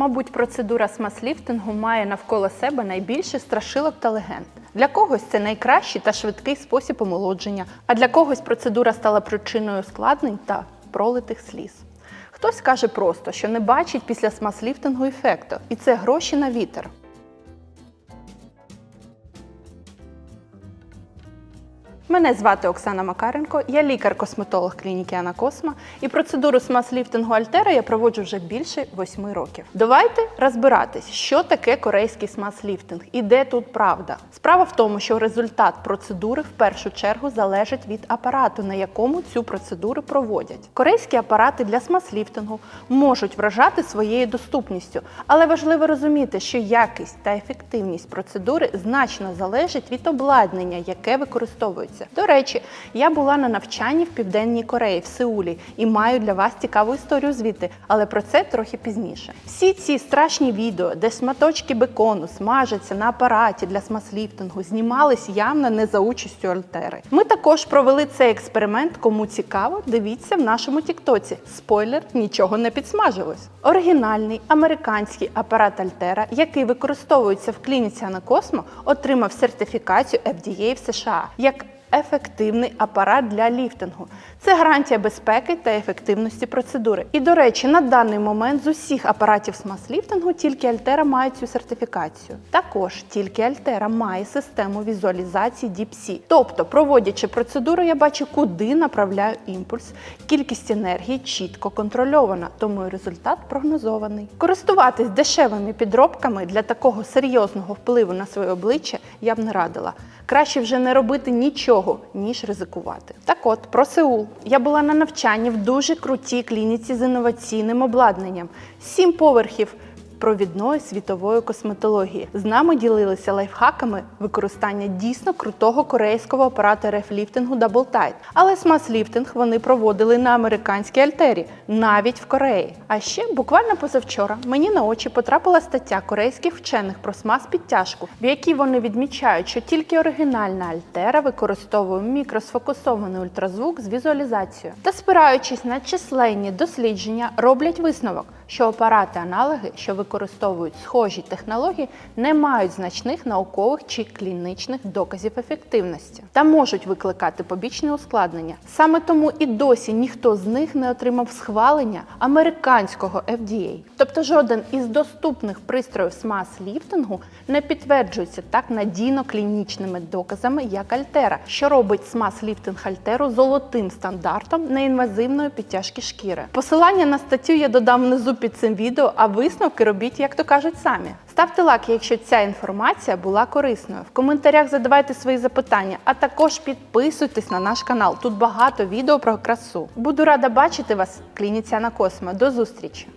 Мабуть, процедура смаз-ліфтингу має навколо себе найбільше страшилок та легенд. Для когось це найкращий та швидкий спосіб омолодження, а для когось процедура стала причиною ускладнень та пролитих сліз. Хтось каже просто, що не бачить після смаз-ліфтингу ефекту, і це гроші на вітер. Мене звати Оксана Макаренко, я лікар-косметолог клініки Анакосма, і процедуру смаз-ліфтингу Альтера я проводжу вже більше восьми років. Давайте розбиратись, що таке корейський смаз-ліфтинг і де тут правда. Справа в тому, що результат процедури в першу чергу залежить від апарату, на якому цю процедуру проводять. Корейські апарати для смаз-ліфтингу можуть вражати своєю доступністю, але важливо розуміти, що якість та ефективність процедури значно залежить від обладнання, яке використовується. До речі, я була на навчанні в Південній Кореї в Сеулі і маю для вас цікаву історію звідти, але про це трохи пізніше. Всі ці страшні відео, де шматочки бекону смажаться на апараті для смаз-ліфтингу, знімались явно не за участю Альтери. Ми також провели цей експеримент. Кому цікаво, дивіться в нашому Тіктоці. Спойлер, нічого не підсмажилось. Оригінальний американський апарат Альтера, який використовується в клініці Анакосмо, отримав сертифікацію FDA в США як ефективний апарат для ліфтингу. Це гарантія безпеки та ефективності процедури. І, до речі, на даний момент з усіх апаратів смаз-ліфтингу тільки Альтера має цю сертифікацію. Також тільки Альтера має систему візуалізації DeepC. Тобто, проводячи процедуру, я бачу, куди направляю імпульс. Кількість енергії чітко контрольована, тому результат прогнозований. Користуватись дешевими підробками для такого серйозного впливу на своє обличчя я б не радила. Краще вже не робити нічого, ніж ризикувати. Так от, про Сеул. Я була на навчанні в дуже крутій клініці з інноваційним обладнанням. Сім поверхів провідної світової косметології. З нами ділилися лайфхаками використання дійсно крутого корейського апарату рефліфтингу Double Tide. Але смаз-ліфтинг вони проводили на американській альтері, навіть в Кореї. А ще буквально позавчора мені на очі потрапила стаття корейських вчених про смаз-підтяжку, в якій вони відмічають, що тільки оригінальна альтера використовує мікросфокусований ультразвук з візуалізацією. Та спираючись на численні дослідження, роблять висновок, що апарати-аналоги, що використовують схожі технології, не мають значних наукових чи клінічних доказів ефективності та можуть викликати побічні ускладнення. Саме тому і досі ніхто з них не отримав схвалення американського FDA. Тобто жоден із доступних пристроїв смаз-ліфтингу не підтверджується так надійно клінічними доказами, як Альтера, що робить смаз-ліфтинг Альтеру золотим стандартом неінвазивної підтяжки шкіри. Посилання на статтю я додам внизу під цим відео, а висновки робіть, як то кажуть, самі. Ставте лайк, якщо ця інформація була корисною. В коментарях задавайте свої запитання, а також підписуйтесь на наш канал. Тут багато відео про красу. Буду рада бачити вас в клініці Анакосмо. До зустрічі!